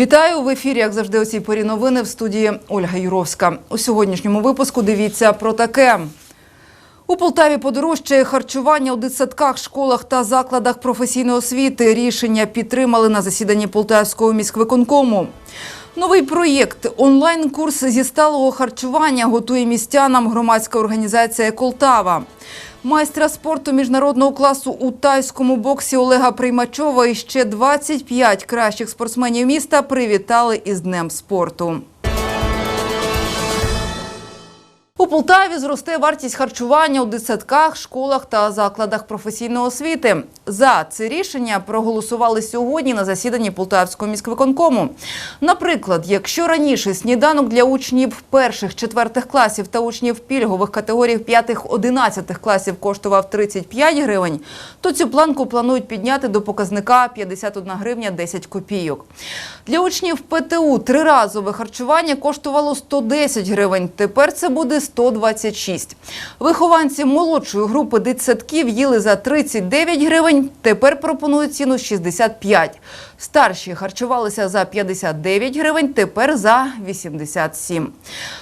Вітаю в ефірі, як завжди, о цій порі новини в студії Ольга Юровська. У сьогоднішньому випуску дивіться про таке. У Полтаві подорожчає харчування у дитсадках, школах та закладах професійної освіти. Рішення підтримали на засіданні Полтавського міськвиконкому. Новий проєкт онлайн-курс зі сталого харчування готує містянам громадська організація «Еколтава». Майстра спорту міжнародного класу у тайському боксі Олега Приймачова і ще 25 кращих спортсменів міста привітали із Днем спорту. У Полтаві зросте вартість харчування у дитсадках, школах та закладах професійної освіти. За це рішення проголосували сьогодні на засіданні Полтавського міськвиконкому. Наприклад, якщо раніше сніданок для учнів перших четвертих класів та учнів пільгових категорій п'ятих-одинадцятих класів коштував 35 гривень, то цю планку планують підняти до показника 51 гривня 10 копійок. Для учнів ПТУ триразове харчування коштувало 110 гривень. Тепер це буде 126. Вихованці молодшої групи дитсадків їли за 39 гривень. Тепер пропонують ціну 65. Старші харчувалися за 59 гривень, тепер за 87.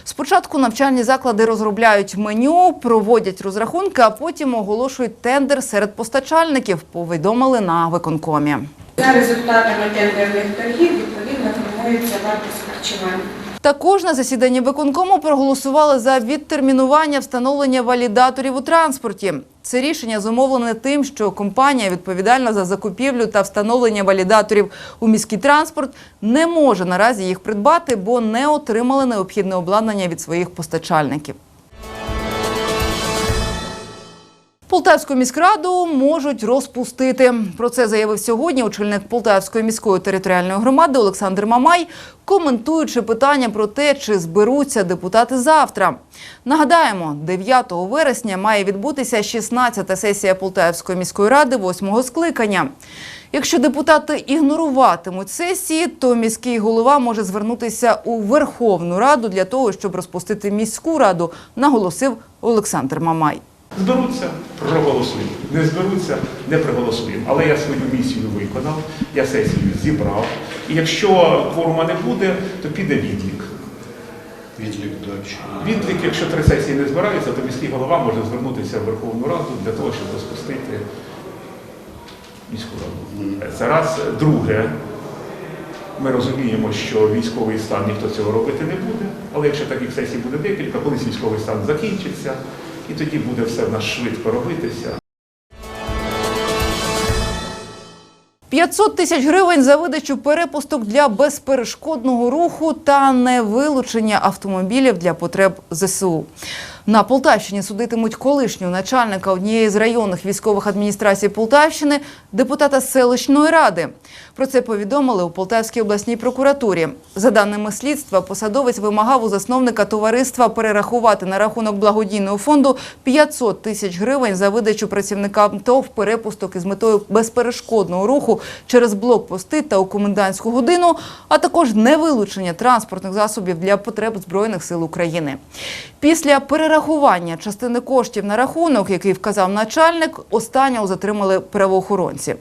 Спочатку навчальні заклади розробляють меню, проводять розрахунки, а потім оголошують тендер серед постачальників, повідомили на виконкомі. За результатами тендерних торгів відповідно формується вартість харчування. Також на засіданні виконкому проголосували за відтермінування встановлення валідаторів у транспорті. Це рішення зумовлене тим, що компанія, відповідальна за закупівлю та встановлення валідаторів у міський транспорт, не може наразі їх придбати, бо не отримали необхідне обладнання від своїх постачальників. Полтавську міськраду можуть розпустити. Про це заявив сьогодні очільник Полтавської міської територіальної громади Олександр Мамай, коментуючи питання про те, чи зберуться депутати завтра. Нагадаємо, 9 вересня має відбутися 16-та сесія Полтавської міської ради 8-го скликання. Якщо депутати ігноруватимуть сесії, то міський голова може звернутися у Верховну Раду для того, щоб розпустити міську раду, наголосив Олександр Мамай. Зберуться, проголосуємо. Не зберуться, не проголосуємо. Але я свою місію виконав, я сесію зібрав. І якщо кворума не буде, то піде відлік. Відлік до чого? Відлік, якщо три сесії не збираються, то міський голова може звернутися в Верховну Раду для того, щоб розпустити міську раду. Це раз. Друге, ми розуміємо, що військовий стан ніхто цього робити не буде, але якщо таких сесій буде декілька, колись військовий стан закінчиться, і тоді буде все в нас швидко робитися. 500 тисяч гривень за видачу перепусток для безперешкодного руху та невилучення автомобілів для потреб ЗСУ. На Полтавщині судитимуть колишнього начальника однієї з районних військових адміністрацій Полтавщини, депутата селищної ради. Про це повідомили у Полтавській обласній прокуратурі. За даними слідства, посадовець вимагав у засновника товариства перерахувати на рахунок благодійного фонду 500 тисяч гривень за видачу працівникам ТОВ перепусток із метою безперешкодного руху через блокпости та у комендантську годину, а також невилучення транспортних засобів для потреб Збройних сил України. Після перерахування частини коштів на рахунок, який вказав начальник, останнього затримали правоохоронці.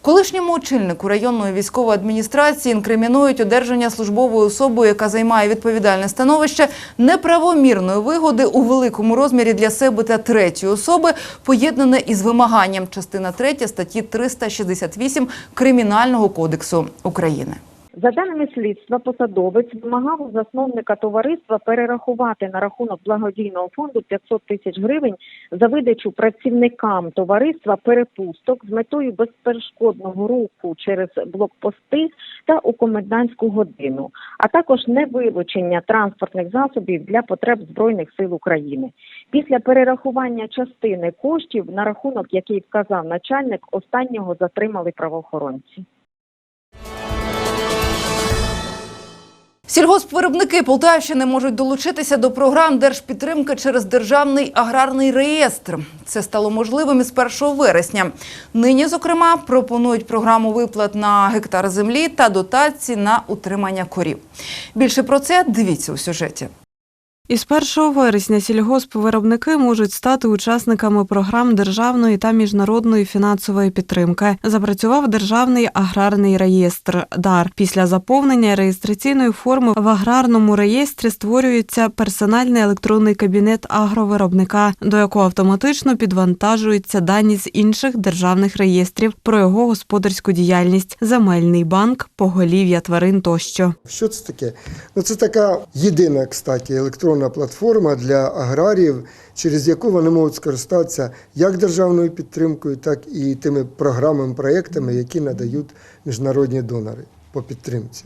Колишньому очільнику районної військової адміністрації інкримінують одержання службовою особою, яка займає відповідальне становище, неправомірної вигоди у великому розмірі для себе та третьої особи, поєднане із вимаганням частина 3 статті 368 Кримінального кодексу України. За даними слідства, посадовець вимагав у засновника товариства перерахувати на рахунок благодійного фонду 500 тисяч гривень за видачу працівникам товариства перепусток з метою безперешкодного руху через блокпости та у комендантську годину, а також невилучення транспортних засобів для потреб збройних сил України. Після перерахування частини коштів на рахунок, який вказав начальник, останнього затримали правоохоронці. Сільгоспвиробники Полтавщини можуть долучитися до програм держпідтримки через державний аграрний реєстр. Це стало можливим із 1 вересня. Нині, зокрема, пропонують програму виплат на гектар землі та дотації на утримання корів. Більше про це дивіться у сюжеті. Із 1 вересня сільгоспвиробники можуть стати учасниками програм державної та міжнародної фінансової підтримки. Запрацював державний аграрний реєстр ДАР. Після заповнення реєстраційної форми в аграрному реєстрі створюється персональний електронний кабінет агровиробника, до якого автоматично підвантажуються дані з інших державних реєстрів про його господарську діяльність, земельний банк, поголів'я тварин тощо. Що це таке? Ну, це така єдина, кстати, електронна платформа для аграріїв, через яку вони можуть скористатися як державною підтримкою, так і тими програмами, проєктами, які надають міжнародні донори по підтримці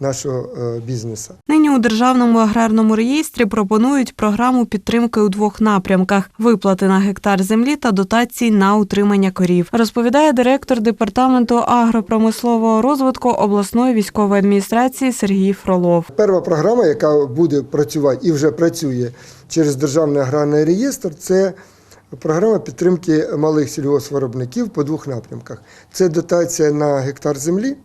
нашого е, бізнесу. Нині у державному аграрному реєстрі пропонують програму підтримки у двох напрямках: виплати на гектар землі та дотації на утримання корів. Розповідає директор департаменту агропромислового розвитку обласної військової адміністрації Сергій Фролов. Перша програма, яка буде працювати і вже працює через державний аграрний реєстр, це програма підтримки малих сільгоспвиробників по двох напрямках: це дотація на гектар землі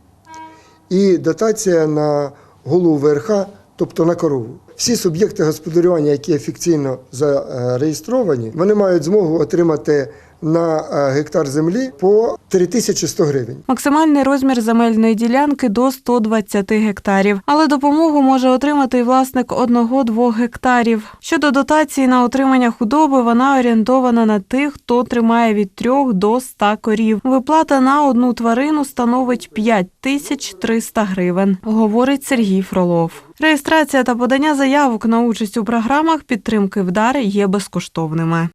і дотація на голову ВРХ, тобто на корову. Всі суб'єкти господарювання, які офіційно зареєстровані, вони мають змогу отримати на е, гектар землі по 3100 гривень. Максимальний розмір земельної ділянки до 120 гектарів, але допомогу може отримати і власник одного-двох гектарів. Щодо дотації на утримання худоби, вона орієнтована на тих, хто тримає від 3 до 100 корів. Виплата на одну тварину становить 5 тисяч 300 гривень, говорить Сергій Фролов. Реєстрація та подання заявок на участь у програмах підтримки вдар є безкоштовними.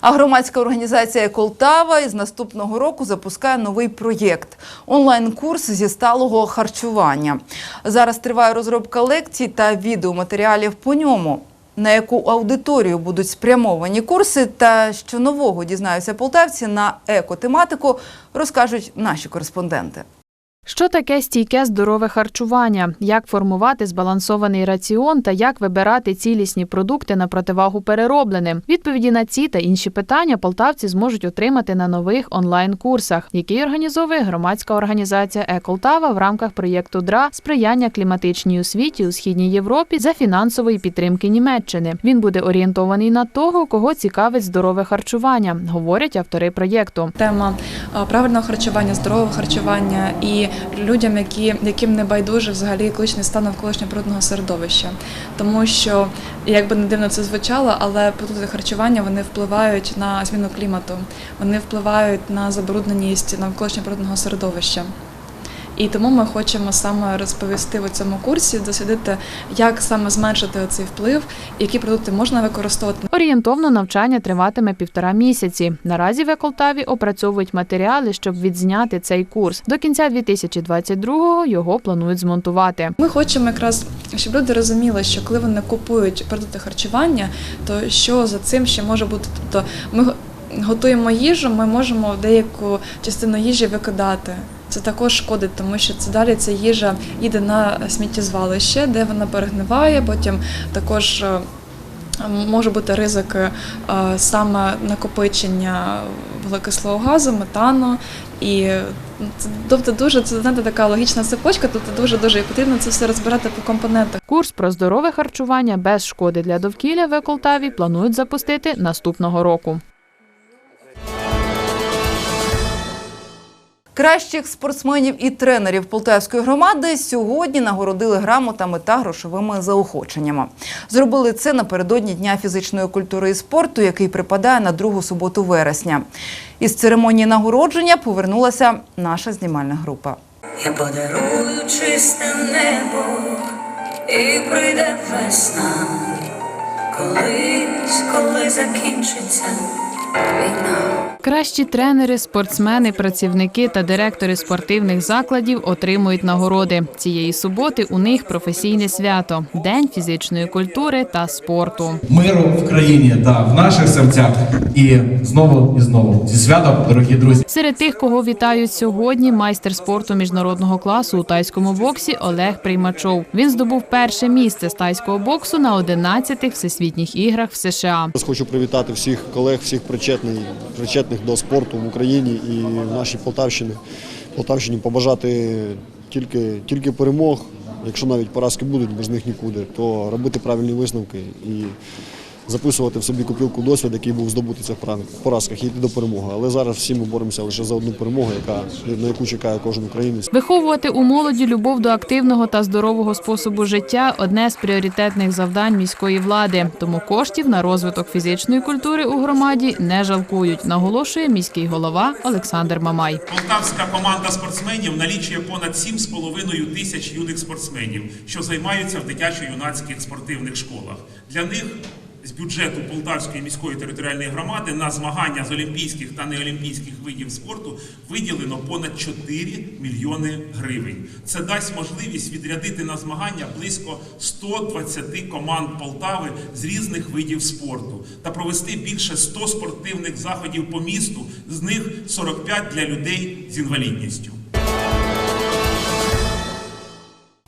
А громадська організація Колтава із наступного року запускає новий проєкт онлайн-курс зі сталого харчування. Зараз триває розробка лекцій та відеоматеріалів по ньому. На яку аудиторію будуть спрямовані курси та що нового дізнаються полтавці на екотематику, розкажуть наші кореспонденти. Що таке стійке здорове харчування? Як формувати збалансований раціон та як вибирати цілісні продукти на противагу переробленим? Відповіді на ці та інші питання полтавці зможуть отримати на нових онлайн-курсах, які організовує громадська організація Еколтава в рамках проєкту ДРА сприяння кліматичній освіті у східній Європі за фінансової підтримки Німеччини. Він буде орієнтований на того, кого цікавить здорове харчування, говорять автори проєкту. Тема правильного харчування, здорового харчування і людям, які, яким не байдуже взагалі екологічний стан навколишнього природного середовища. Тому що, як би не дивно це звучало, але продукти харчування вони впливають на зміну клімату, вони впливають на забрудненість навколишнього природного середовища. І тому ми хочемо саме розповісти в цьому курсі, дослідити, як саме зменшити цей вплив, які продукти можна використовувати Орієнтовно навчання триватиме півтора місяці. Наразі в Еколтаві опрацьовують матеріали, щоб відзняти цей курс. До кінця 2022-го його планують змонтувати. Ми хочемо якраз, щоб люди розуміли, що коли вони купують продукти харчування, то що за цим ще може бути? Тобто ми готуємо їжу, ми можемо деяку частину їжі викидати. Це також шкодить, тому що це далі ця їжа їде на сміттєзвалище, де вона перегниває. Потім також е, може бути ризик е, саме накопичення вуглекислого газу, метану. І це, тобто дуже це знаєте, така логічна цепочка, тобто дуже дуже і потрібно це все розбирати по компонентах. Курс про здорове харчування без шкоди для довкілля в Еколтаві планують запустити наступного року. Кращих спортсменів і тренерів Полтавської громади сьогодні нагородили грамотами та грошовими заохоченнями. Зробили це напередодні Дня фізичної культури і спорту, який припадає на другу суботу вересня. Із церемонії нагородження повернулася наша знімальна група. Я подарую чисте небо і прийде весна, колись, коли закінчиться війна. Кращі тренери, спортсмени, працівники та директори спортивних закладів отримують нагороди. Цієї суботи у них професійне свято День фізичної культури та спорту. миру в країні та в наших серцях. І знову і знову зі святом, дорогі друзі. Серед тих, кого вітають сьогодні, майстер спорту міжнародного класу у тайському боксі Олег Приймачов. Він здобув перше місце з тайського боксу на 11-х всесвітніх іграх в США. Хочу привітати всіх колег, всіх причетних, причетних до спорту в Україні і в нашій Полтавщині. Полтавщині побажати тільки, тільки перемог, якщо навіть поразки будуть, без них нікуди, то робити правильні висновки і записувати в собі копілку досвід, який був здобутий в цих поразках, і йти до перемоги. Але зараз всі ми боремося лише за одну перемогу, яка на яку чекає кожен українець. Виховувати у молоді любов до активного та здорового способу життя одне з пріоритетних завдань міської влади. Тому коштів на розвиток фізичної культури у громаді не жалкують, наголошує міський голова Олександр Мамай. Полтавська команда спортсменів налічує понад 7,5 тисяч юних спортсменів, що займаються в дитячо-юнацьких спортивних школах. Для них з бюджету Полтавської міської територіальної громади на змагання з олімпійських та неолімпійських видів спорту виділено понад 4 мільйони гривень. Це дасть можливість відрядити на змагання близько 120 команд Полтави з різних видів спорту та провести більше 100 спортивних заходів по місту, з них 45 для людей з інвалідністю.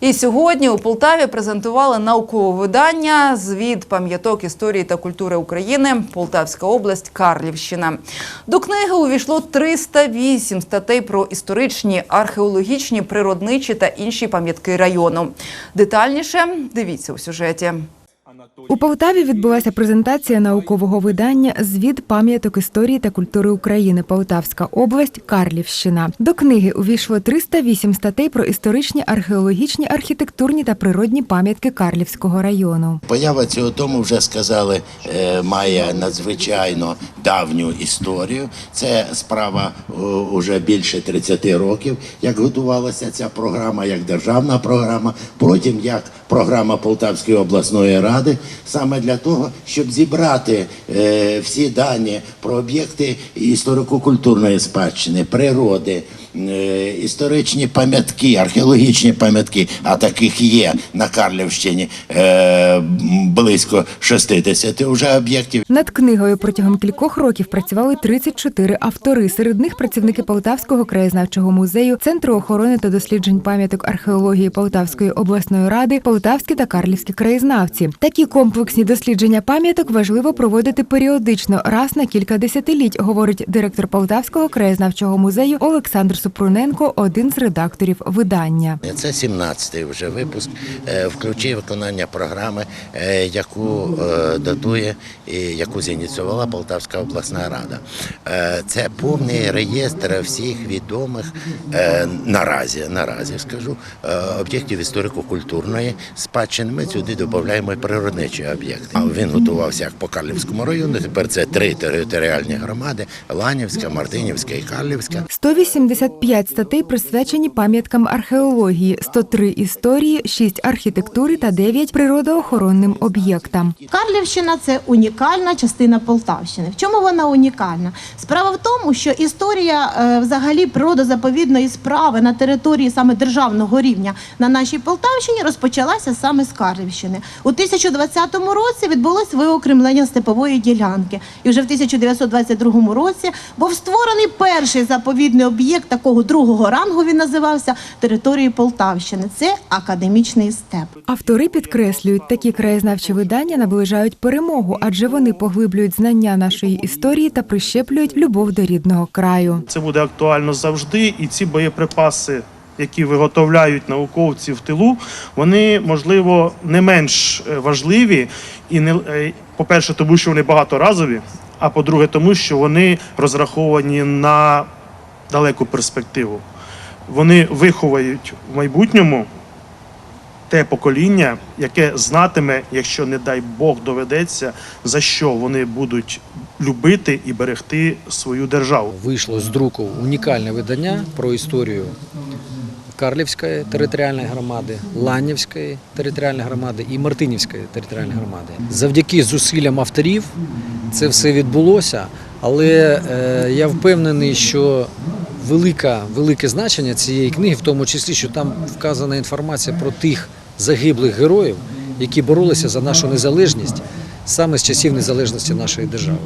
І сьогодні у Полтаві презентували наукове видання Звіт пам'яток історії та культури України, Полтавська область, Карлівщина. До книги увійшло 308 статей про історичні, археологічні, природничі та інші пам'ятки району. Детальніше дивіться у сюжеті. У Полтаві відбулася презентація наукового видання Звіт пам'яток історії та культури України Полтавська область, Карлівщина. До книги увійшло 308 статей про історичні, археологічні, архітектурні та природні пам'ятки Карлівського району. Поява цього тому вже сказали, е, має надзвичайно давню історію. Це справа о, уже більше 30 років, як готувалася ця програма, як державна програма, потім як програма Полтавської обласної ради, саме для того, щоб зібрати е, всі дані про об'єкти історико-культурної спадщини, природи, історичні пам'ятки, археологічні пам'ятки, а таких є на Карлівщині е, близько 60 вже об'єктів. Над книгою протягом кількох років працювали 34 автори. Серед них працівники Полтавського краєзнавчого музею, Центру охорони та досліджень пам'яток археології Полтавської обласної ради, Полтавські та Карлівські краєзнавці. Такі комплексні дослідження пам'яток важливо проводити періодично, раз на кілька десятиліть, говорить директор Полтавського краєзнавчого музею Олександр Супруненко, один з редакторів видання. Це 17-й вже випуск, е, включив виконання програми, е, яку е, датує і яку зініціювала Полтавська обласна рада. Це повний реєстр всіх відомих наразі, наразі скажу, об'єктів історико-культурної спадщини. Ми сюди додаємо і природничі об'єкти. Він готувався як по Карлівському району. Тепер це три територіальні громади: Ланівська, Мартинівська і Карлівська. 185 статей присвячені пам'яткам археології, 103 історії, 6 архітектури та 9 природоохоронним об'єктам. Карлівщина це унікальна частина Полтавщини. В чому вона унікальна? Справа в тому, що історія е, взагалі природозаповідної справи на території саме державного рівня на нашій Полтавщині розпочалася саме з Карлівщини. У 1020 році відбулось виокремлення степової ділянки, і вже в 1922 році був створений перший заповідний об'єкт такого другого рангу. Він називався території Полтавщини. Це академічний степ. Автори підкреслюють, такі краєзнавчі видання наближають перемогу, адже вони поглиблюють знання нашої історії та прищеплюють любов до рідного краю. Це буде актуально завжди, і ці боєприпаси, які виготовляють науковці в тилу, вони можливо не менш е, важливі і не е, по-перше, тому що вони багаторазові. А по-друге, тому що вони розраховані на далеку перспективу. Вони виховають в майбутньому те покоління, яке знатиме, якщо не дай Бог доведеться, за що вони будуть любити і берегти свою державу. Вийшло з друку унікальне видання про історію Карлівської територіальної громади, Ланівської територіальної громади і Мартинівської територіальної громади. Завдяки зусиллям авторів це все відбулося, але е, я впевнений, що велика, велике значення цієї книги, в тому числі, що там вказана інформація про тих загиблих героїв, які боролися за нашу незалежність. Саме з часів незалежності нашої держави.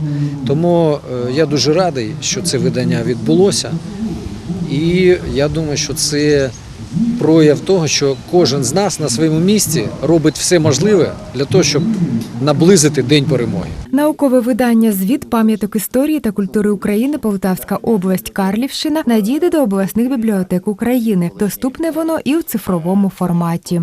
Тому е, я дуже радий, що це видання відбулося, і я думаю, що це прояв того, що кожен з нас на своєму місці робить все можливе для того, щоб наблизити день перемоги. Наукове видання Звіт пам'яток історії та культури України Полтавська область Карлівщина надійде до обласних бібліотек України. Доступне воно і в цифровому форматі.